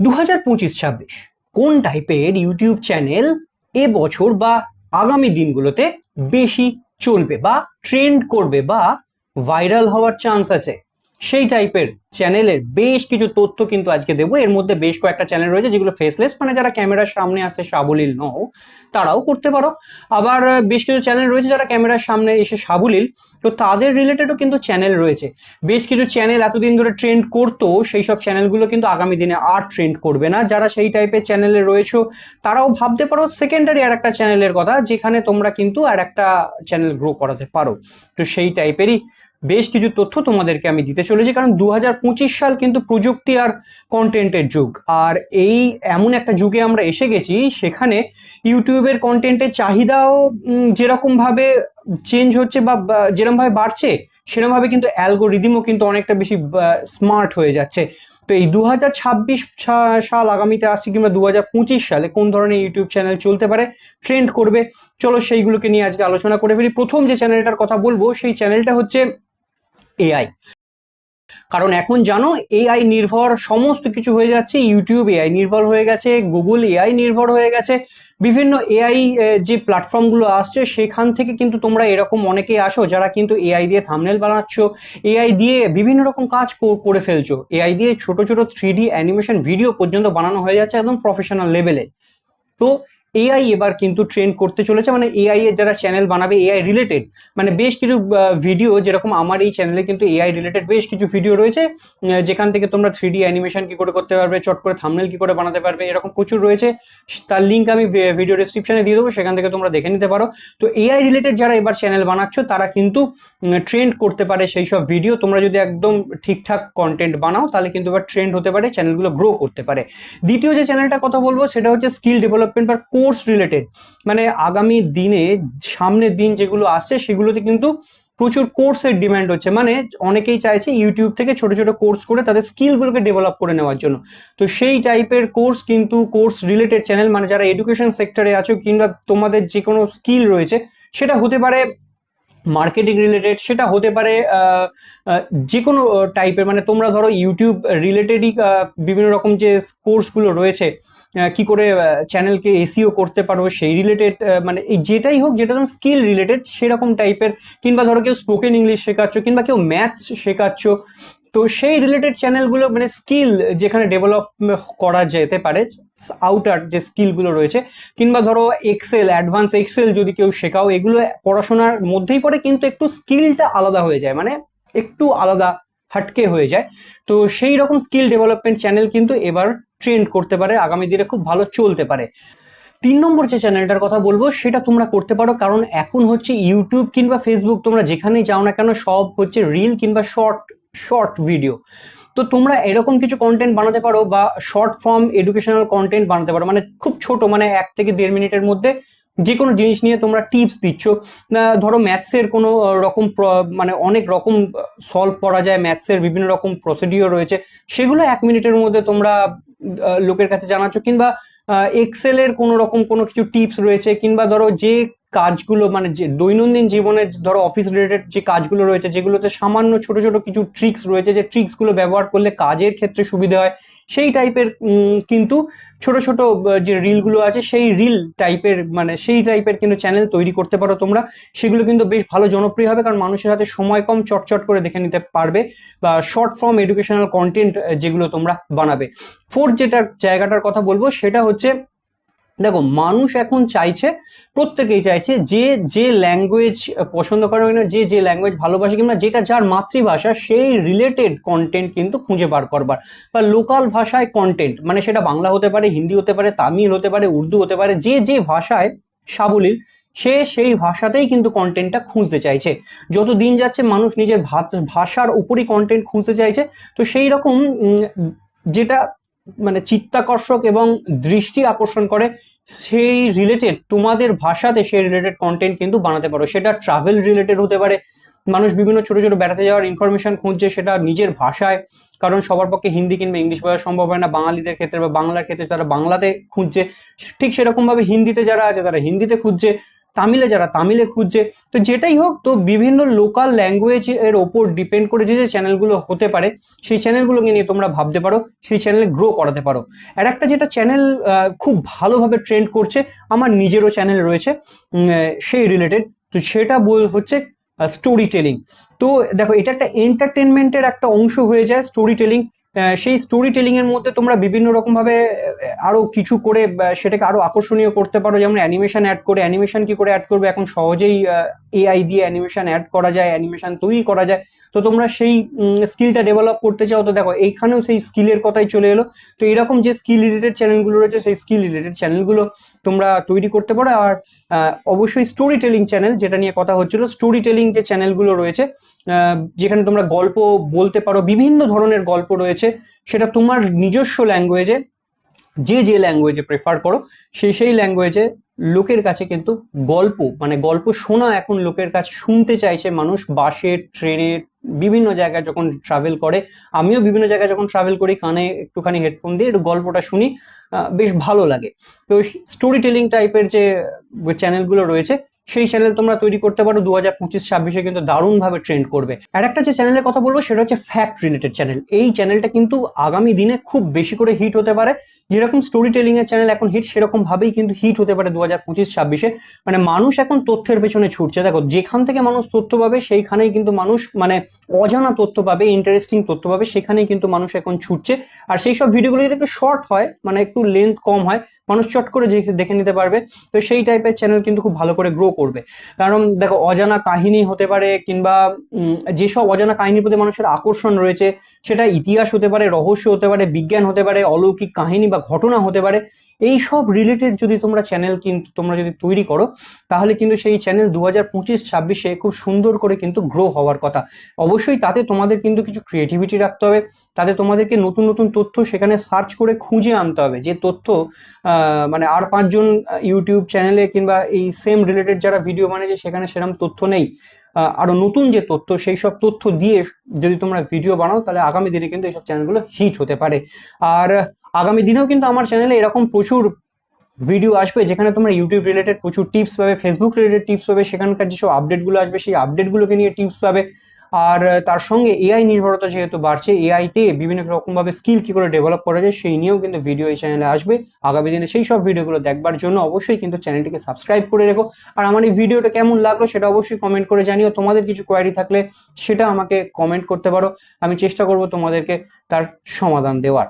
দু হাজার পঁচিশ ছাব্বিশ। কোন টাইপের ইউটিউব চ্যানেল এ বছর বা আগামী দিনগুলোতে বেশি চলবে বা ট্রেন্ড করবে বা ভাইরাল হওয়ার চান্স আছে? সেই টাইপের চ্যানেলের বেশ কিছু তথ্য কিন্তু আজকে দেবো। এর মধ্যে বেশ কয়েকটা চ্যানেল রয়েছে, যেগুলো ফেসলেস মানে যারা ক্যামেরার সামনে আসছে সাবলীল নও, তারাও করতে পারো। আবার বেশ কিছু চ্যানেল রয়েছে যারা ক্যামেরার সামনে এসে সাবলীল, তো তাদের রিলেটেডও কিন্তু চ্যানেল রয়েছে। বেশ কিছু চ্যানেল এতদিন ধরে ট্রেন্ড করতো, সেই সব চ্যানেলগুলো কিন্তু আগামী দিনে আর ট্রেন্ড করবে না। যারা সেই টাইপের চ্যানেলে রয়েছে, তারাও ভাবতে পারো সেকেন্ডারি আর একটা চ্যানেলের কথা, যেখানে তোমরা কিন্তু আর একটা চ্যানেল গ্রো করাতে পারো। তো সেই টাইপেরই বেশ কিছু তথ্য তোমাদেরকে আমি দিতে চলেছি, কারণ দু হাজার পঁচিশ সাল কিন্তু প্রযুক্তি আর কন্টেন্টের যুগ। আর এই এমন একটা যুগে আমরা এসে গেছি, সেখানে ইউটিউবের কন্টেন্টের চাহিদাও যেরকমভাবে চেঞ্জ হচ্ছে বা যেরকমভাবে বাড়ছে, সেরকমভাবে কিন্তু অ্যালগোরিদিমও কিন্তু অনেকটা বেশি স্মার্ট হয়ে যাচ্ছে। তো এই দু হাজার ছাব্বিশ সাল আগামীতে আসছে কিংবা দু হাজার পঁচিশ সালে কোন ধরনের ইউটিউব চ্যানেল চলতে পারে ট্রেন্ড করবে, চলো সেইগুলোকে নিয়ে আজকে আলোচনা করে ফেলি। প্রথম যে চ্যানেলটার কথা বলব, সেই চ্যানেলটা হচ্ছে এআই কারণ এখন জানো এআই নির্ভর সমস্ত কিছু হয়ে যাচ্ছে ইউটিউব এআই নির্ভর হয়ে গেছে গুগল এআই নির্ভর হয়ে গেছে, বিভিন্ন এআই যে প্ল্যাটফর্মগুলো আসছে, সেখান থেকে কিন্তু তোমরা এরকম অনেকেই আসো যারা কিন্তু এআই দিয়ে থামনেল বানাচ্ছ এআই দিয়ে বিভিন্ন রকম কাজ করে ফেলছো। এআই দিয়ে ছোট ছোট থ্রি ডি অ্যানিমেশন ভিডিও পর্যন্ত বানানো হয়ে যাচ্ছে একদম প্রফেশনাল লেভেলে তো এআই এবার কিন্তু ট্রেন্ড করতে চলেছে। মানে এআই এর যারা চ্যানেল বানাবে এআই রিলেটেড মানে বেশ কিছু ভিডিও যেরকম আমার এই চ্যানেলে কিন্তু এআই রিলেটেড বেশ কিছু ভিডিও রয়েছে যেখান থেকে তোমরা থ্রি ডি অ্যানিমেশন কি করে করতে পারবে, চট করে থামনেল কী করে বানাতে পারবে, এরকম প্রচুর রয়েছে। তার লিঙ্ক আমি ভিডিও ডিসক্রিপশনে দিয়ে দেবো, সেখান থেকে তোমরা দেখে নিতে পারো। তো এআই রিলেটেড যারা এবার চ্যানেল বানাচ্ছ, তারা কিন্তু ট্রেন্ড করতে পারে সেই সব ভিডিও তোমরা যদি একদম ঠিকঠাক কন্টেন্ট বানাও, তাহলে কিন্তু এবার ট্রেন্ড হতে পারে চ্যানেলগুলো গ্রো করতে পারে। দ্বিতীয় যে চ্যানেলটা কথা বলব, সেটা হচ্ছে স্কিল ডেভেলপমেন্ট বা কোর্স রিলেটেড মানে আগামী দিনে সামনের দিন যেগুলো আসছে সেগুলোতে কিন্তু প্রচুর কোর্সের ডিমান্ড হচ্ছে। মানে অনেকেই চাইছে ইউটিউব থেকে ছোট ছোট কোর্স করে তাদের স্কিলগুলোকে ডেভেলপ করে নেওয়ার জন্য। তো সেই টাইপের কোর্স কিন্তু কোর্স রিলেটেড চ্যানেল মানে যারা এডুকেশন সেক্টরে আছো কিংবা তোমাদের যে কোনো স্কিল রয়েছে, সেটা হতে পারে মার্কেটিং রিলেটেড সেটা হতে পারে যে কোনো টাইপের মানে তোমরা ধরো ইউটিউব রিলেটেডই বিভিন্ন রকম যে কোর্সগুলো রয়েছে কি করে চ্যানেলকে এসিও করতে পারো, সেই রিলেটেড মানে এই যেটাই হোক, যেটা ধরুন স্কিল রিলেটেড সেরকম টাইপের কিংবা ধরো কেউ স্পোকেন ইংলিশ শেখাচ্ছ, কিংবা কেউ ম্যাথস শেখাচ্ছ তো সেই রিলেটেড চ্যানেলগুলো মানে স্কিল যেখানে ডেভেলপ করা যেতে পারে আউটার যে স্কিলগুলো রয়েছে, কিংবা ধরো এক্সেল অ্যাডভান্স এক্সেল যদি কেউ শেখাও, এগুলো পড়াশোনার মধ্যেই পড়ে, কিন্তু একটু স্কিলটা আলাদা হয়ে যায় মানে একটু আলাদা হাটকে হয়ে যায়। তো সেই রকম স্কিল ডেভেলপমেন্ট চ্যানেল কিন্তু এবার ট্রেন্ড করতে পারে, আগামী দিনে খুব ভালো চলতে পারে। তিন নম্বর যে চ্যানেলটার কথা বলব, সেটা তোমরা করতে পারো, কারণ এখন হচ্ছে ইউটিউব কিংবা ফেসবুক তোমরা যেখানেই যাও না কেন, সব হচ্ছে রিল কিংবা শর্ট শর্ট ভিডিও তো তোমরা এরকম কিছু কন্টেন্ট বানাতে পারো বা শর্ট ফর্ম এডুকেশনাল কন্টেন্ট বানাতে পারো। মানে খুব ছোট মানে এক থেকে দেড় মিনিটের মধ্যে যে কোনো জিনিস নিয়ে তোমরা টিপস দিচ্ছ। ধরো ম্যাথসের কোনো রকম মানে অনেক রকম সলভ করা যায়। ম্যাথসের বিভিন্ন রকম প্রসিডিওর রয়েছে। সেগুলো এক মিনিটের মধ্যে তোমরা লোকের কাছে জানাচ্ছ কিংবা এক্সেলের কোনো রকম কোনো কিছু টিপস রয়েছে কিংবা ধরো যে কাজগুলো মানে যে দৈনন্দিন জীবনে ধরো অফিস রিলেটেড যে কাজগুলো রয়েছে, যেগুলোতে সামান্য ছোট ছোট কিছু ট্রিক্স রয়েছে, যে ট্রিক্সগুলো ব্যবহার করলে কাজের ক্ষেত্রে সুবিধা হয়, সেই টাইপের কিন্তু ছোট ছোট যে রিলগুলো আছে, সেই রিল টাইপের মানে সেই টাইপের কিন্তু চ্যানেল তৈরি করতে পারো তোমরা। সেগুলো কিন্তু বেশ ভালো জনপ্রিয় হবে, কারণ মানুষের হাতে সময় কম চটচট করে দেখে নিতে পারবে, বা শর্ট ফর্ম এডুকেশনাল কন্টেন্ট যেগুলো তোমরা বানাবে। ফোর্থ যেটার জায়গাটার কথা বলব, সেটা হচ্ছে দেখো, মানুষ এখন চাইছে, প্রত্যেকেই চাইছে যে যে ল্যাঙ্গুয়েজ পছন্দ করে না যে যে ল্যাঙ্গুয়েজ ভালোবাসে কিংবা যেটা যার মাতৃভাষা, সেই রিলেটেড কন্টেন্ট কিন্তু খুঁজে বার করবার। বা লোকাল ভাষায় কন্টেন্ট মানে সেটা বাংলা হতে পারে, হিন্দি হতে পারে, তামিল হতে পারে, উর্দু হতে পারে, যে যে ভাষায় সাবলীল, সে সেই ভাষাতেই কিন্তু কন্টেন্টটা খুঁজতে চাইছে। যত দিন যাচ্ছে মানুষ নিজের ভাষার উপরই কন্টেন্ট খুঁজতে চাইছে, তো সেই রকম যেটা মানে চিত্তাকর্ষক এবং দৃষ্টি আকর্ষণ করে, সেই রিলেটেড তোমাদের ভাষাতে সেই রিলেটেড কন্টেন্ট কিন্তু বানাতে পারো। সেটা ট্রাভেল রিলেটেড হতে পারে, মানুষ বিভিন্ন ছোট ছোট বেড়াতে যাওয়ার ইনফরমেশন খুঁজছে, সেটা নিজের ভাষায়। কারণ সবার পক্ষে হিন্দি কিংবা ইংলিশ বোঝা সম্ভব হয় না, বাঙালিদের ক্ষেত্রে বা বাংলার ক্ষেত্রে তারা বাংলাতে খুঁজছে, ঠিক সেরকমভাবে হিন্দিতে যারা আছে, তারা হিন্দিতে খুঁজছে। তামিলে যারা তামিলে খুঁজছে, তো যেটাই হোক, তো বিভিন্ন লোকাল ল্যাঙ্গুয়েজ এর ওপর ডিপেন্ড করে যে যে চ্যানেলগুলো হতে পারে, সেই চ্যানেলগুলোকে নিয়ে তোমরা ভাবতে পারো, সেই চ্যানেলে গ্রো করাতে পারো। আর একটা যেটা চ্যানেল খুব ভালোভাবে ট্রেন্ড করছে, আমার নিজেরও চ্যানেল রয়েছে সেই রিলেটেড তো সেটা বল- হচ্ছে স্টোরি টেলিং তো দেখো, এটা একটা এন্টারটেনমেন্টের একটা অংশ হয়ে যায় স্টোরি টেলিং সেই স্টোরি টেলিং এর মধ্যে তোমরা বিভিন্ন রকম ভাবে আরও কিছু করে সেটাকে আরও আকর্ষণীয় করতে পারো। যেমন অ্যানিমেশন অ্যাড করে অ্যানিমেশন কি করে অ্যাড করবে? এখন সহজেই এআই দিয়ে অ্যানিমেশন অ্যাড করা যায় অ্যানিমেশন তৈরি করা যায়। তো তোমরা সেই স্কিলটা ডেভেলপ করতে চাও, তো দেখো, এইখানেও সেই স্কিলের কথাই চলে এলো। তো এরকম যে স্কিল রিলেটেড চ্যানেলগুলো রয়েছে, সেই স্কিল রিলেটেড চ্যানেলগুলো তোমরা তৈরি করতে পারো। আর অবশ্যই স্টোরি টেলিং চ্যানেল যেটা নিয়ে কথা হচ্ছিল স্টোরি টেলিং যে চ্যানেলগুলো রয়েছে যেখানে তোমরা গল্প বলতে পারো, বিভিন্ন ধরনের গল্প রয়েছে, সেটা তোমার নিজস্ব ল্যাঙ্গুয়েজে যে যে ল্যাঙ্গুয়েজে প্রেফার করো সেই সেই ল্যাঙ্গুয়েজে লোকের কাছে কিন্তু গল্প মানে গল্প শোনা এখন লোকের কাছে, শুনতে চাইছে মানুষ বাসে, ট্রেনে, বিভিন্ন জায়গায় যখন ট্রাভেল করে, আমিও বিভিন্ন জায়গায় যখন ট্রাভেল করি, কানে একটুখানি হেডফোন দিয়ে একটু গল্পটা শুনি বেশ ভালো লাগে। তো স্টোরি টেলিং টাইপের যে চ্যানেলগুলো রয়েছে সেই চ্যানেল তোমরা তৈরি করতে পারো দু হাজার পঁচিশ, ছাব্বিশে কিন্তু দারুণভাবে ট্রেন্ড করবে। আর একটা যে চ্যানেলের কথা বলব, সেটা হচ্ছে ফ্যাক্ট রিলেটেড চ্যানেল এই চ্যানেলটা কিন্তু আগামী দিনে খুব বেশি করে হিট হতে পারে। যেরকম স্টোরি টেলিং এর চ্যানেল এখন হিট সেরকম ভাবেই কিন্তু হিট হতে পারে দু হাজার পঁচিশ, ছাব্বিশে। মানে মানুষ এখন তথ্যের পেছনে ছুটছে। দেখো, যেখান থেকে মানুষ তথ্য পাবে, সেইখানেই কিন্তু মানুষ মানে অজানা তথ্য পাবে ইন্টারেস্টিং তথ্য পাবে, সেখানেই কিন্তু মানুষ এখন ছুটছে। আর সেই সব ভিডিওগুলো যদি একটু শর্ট হয় মানে একটু লেন্থ কম হয়, মানুষ চট করে দেখে নিতে পারবে। তো সেই টাইপের চ্যানেল কিন্তু খুব ভালো করে গ্রো করবে। কারণ দেখো, অজানা কাহিনী হতে পারে কিংবা যেসব অজানা কাহিনীর প্রতি মানুষের আকর্ষণ রয়েছে, সেটা ইতিহাস হতে পারে, রহস্য হতে পারে, বিজ্ঞান হতে পারে, অলৌকিক কাহিনী বা ঘটনা হতে পারে এই সব রিলেটেড যদি তোমরা চ্যানেল কিন্তু তোমরা যদি তৈরি করো তাহলে কিন্তু সেই চ্যানেল দু হাজার পঁচিশ ছাব্বিশে খুব সুন্দর করে কিন্তু গ্রো হওয়ার কথা। অবশ্যই তাতে তোমাদের কিন্তু কিছু ক্রিয়েটিভিটি রাখতে হবে তাতে তোমাদেরকে নতুন নতুন তথ্য সেখানে সার্চ করে খুঁজে আনতে হবে। যে তথ্য মানে আর পাঁচজন ইউটিউব চ্যানেলে কিংবা এই সেম রিলেটেড যারা ভিডিও বানিয়েছে সেখানে সেরকম তথ্য নেই। আহ, আরও নতুন যে তথ্য সেই সব তথ্য দিয়ে যদি তোমরা ভিডিও বানাও তাহলে আগামী দিনে কিন্তু এইসব চ্যানেলগুলো হিট হতে পারে। আর আগামী দিনেও কিন্তু আমার চ্যানেলে এরকম প্রচুর ভিডিও আসবে যেখানে তোমরা ইউটিউব রিলেটেড প্রচুর টিপস পাবে ফেসবুক রিলেটেড টিপস পাবে, সেখানকার যেসব আপডেটগুলো আসবে সেই আপডেটগুলোকে নিয়ে টিপস পাবে। আর তার সঙ্গে এআই নির্ভরতা যেহেতু বাড়ছে এআইতে বিভিন্ন রকমভাবে স্কিল কি করে ডেভেলপ করা যায় সেই নিয়েও কিন্তু ভিডিও এই চ্যানেলে আসবে। আগামী দিনে সেই সব ভিডিওগুলো দেখবার জন্য অবশ্যই কিন্তু চ্যানেলটিকে সাবস্ক্রাইব করে রেখো। আর আমার এই ভিডিওটা কেমন লাগল সেটা অবশ্যই কমেন্ট করে জানিও। তোমাদের কিছু কোয়ারি থাকলে সেটা আমাকে কমেন্ট করতে পারো। আমি চেষ্টা করব তোমাদেরকে তার সমাধান দেওয়ার।